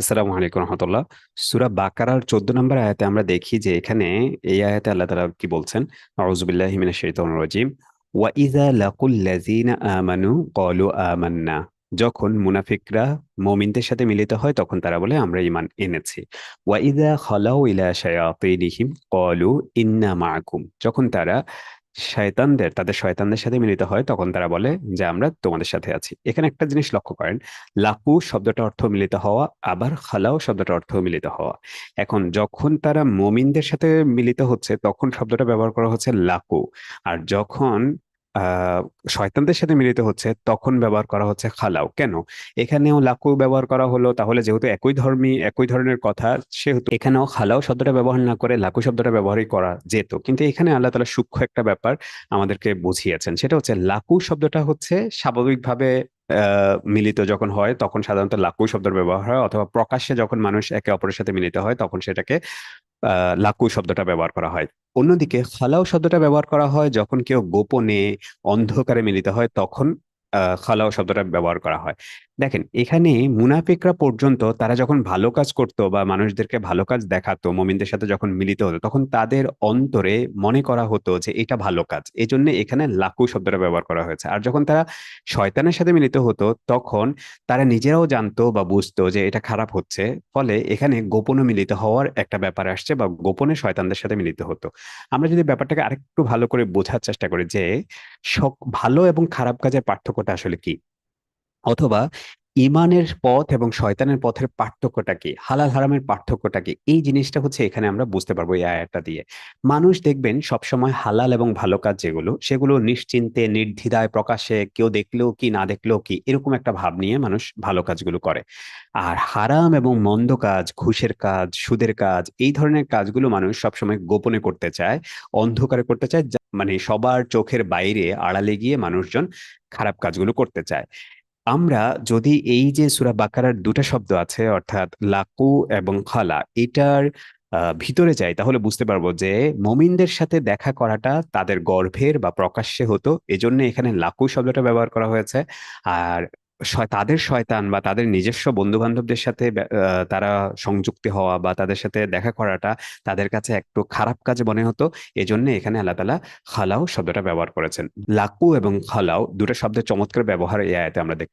আসসালামু আলাইকুম রহমতুল্লাহ। সূরা বাকারার চোদ্দ নম্বর আয়াতে আমরা দেখি যে এখানে এই আয়াতে আল্লাহ তাআলা কি বলছেন? আউযুবিল্লাহি মিনাশ শাইতানির রাজিম। ওয়া ইযা লাকুল লাযিনা আমানু ক্বালু আমান্না। যখন মুনাফিকরা মুমিনদের সাথে মিলিত হয়, তখন তারা বলে, আমরা ইমান এনেছি। ওয়া ইযা খালাউ ইলা শায়াতিনিহিম ক্বালু ইন্না মাআকুম। যখন তারা শয়তানদের, তাদের শয়তানদের সাথে মিলিত হয়, তখন তারা বলে যে, আমরা তোমাদের সাথে আছি। এখানে একটা জিনিস লক্ষ্য করেন, লাকু শব্দটা অর্থ মিলিত হওয়া, আবার খালাও শব্দটা অর্থ মিলিত হওয়া। এখন যখন তারা মমিনদের সাথে মিলিত হচ্ছে, তখন শব্দটা ব্যবহার করা হচ্ছে লাকু। আর যখন শয়তানদের সাথে মিলিত হচ্ছে, তখন ব্যবহার করা হচ্ছে খালাও। কেন? এখানেও লাকু ব্যবহার করা হলো, তাহলে যেহেতু একই ধর্মী, একই ধরনের কথা, সেহেতু এখানেও খালাও শব্দটা ব্যবহার না করে লাকু শব্দটা ব্যবহারই করা যেত। কিন্তু এখানে আল্লাহ তাআলা সূক্ষ্ম একটা ব্যাপার আমাদেরকে বুঝিয়েছেন, সেটা হচ্ছে লাকু শব্দটা হচ্ছে স্বাভাবিকভাবে মিলিত যখন হয়, তখন সাধারণত লাকু শব্দের ব্যবহার হয়, অথবা প্রকাশ্যে যখন মানুষ একে অপরের সাথে মিলিত হয়, তখন সেটাকে লাকু শব্দটা ব্যবহার করা হয়। অন্যদিকে খালাও শব্দটা ব্যবহার করা হয়, যখন কেউ গোপনে অন্ধকারে মিলিত হয়, তখন খালাও শব্দটা ব্যবহার করা হয়। দেখেন, এখানে মুনাফিকরা পর্যন্ত তারা যখন ভালো কাজ করত বা মানুষদেরকে ভালো কাজ দেখাতো, মুমিনদের সাথে যখন মিলিত হতো, তখন তাদের অন্তরে মনে করা হতো যে এটা ভালো কাজ। এই জন্য এখানে লাকু শব্দটা ব্যবহার করা হয়েছে। আর যখন তারা শয়তানের সাথে মিলিত হতো, তখন তারা নিজেরাও জানতো বা বুঝতো যে এটা খারাপ হচ্ছে। ফলে এখানে গোপনে মিলিত হওয়ার একটা ব্যাপার আসছে বা গোপনে শয়তানদের সাথে মিলিত হতো। আমরা যদি ব্যাপারটাকে আরেকটু ভালো করে বোঝার চেষ্টা করি যে ভালো এবং খারাপ কাজের পার্থক্যটা আসলে কি? অথবা ইমানের পথ এবং শয়তানের পথের পার্থক্যটা কি? হালাল হারামের পার্থক্যটা কি? এই জিনিসটা হচ্ছে এখানে আমরা বুঝতে পারব এই আয়াতটা দিয়ে। মানুষ দেখবেন সবসময় হালাল এবং ভালো কাজ যেগুলো, সেগুলো নিশ্চিন্তে, নির্দ্বিধায় প্রকাশে, কেউ দেখলেও কি, না দেখলেও কি, এরকম একটা ভাব নিয়ে মানুষ ভালো কাজগুলো করে। আর হারাম এবং মন্দ কাজ, ঘুষের কাজ, সুদের কাজ, এই ধরনের কাজগুলো মানুষ সবসময় গোপনে করতে চায়, অন্ধকারে করতে চায় মানে সবার চোখের বাইরে আড়ালে গিয়ে মানুষজন খারাপ কাজগুলো করতে চায়। আমরা যদি এই যে সুরা বাকারার দুটা শব্দ আছে, অর্থাৎ লাকু এবং খালা, এটার ভিতরে যাই, তাহলে বুঝতে পারব যে মমিনদের সাথে দেখা করাটা তাদের গর্ভের বা প্রকাশ্যে হতো। এজন্য এখানে লাকু শব্দটা ব্যবহার করা হয়েছে। আর তাদের শয়তান বা তাদের নিজস্ব বন্ধু বান্ধবদের সাথে তারা সংযুক্তি হওয়া বা তাদের সাথে দেখা করাটা তাদের কাছে একটু খারাপ কাজ মনে হতো। এজন্য এখানে আল্লাহ তালা খালাও শব্দটা ব্যবহার করেছেন। লাকু এবং খালাও দুটো শব্দের চমৎকার ব্যবহার এই আয়াতে আমরা দেখতে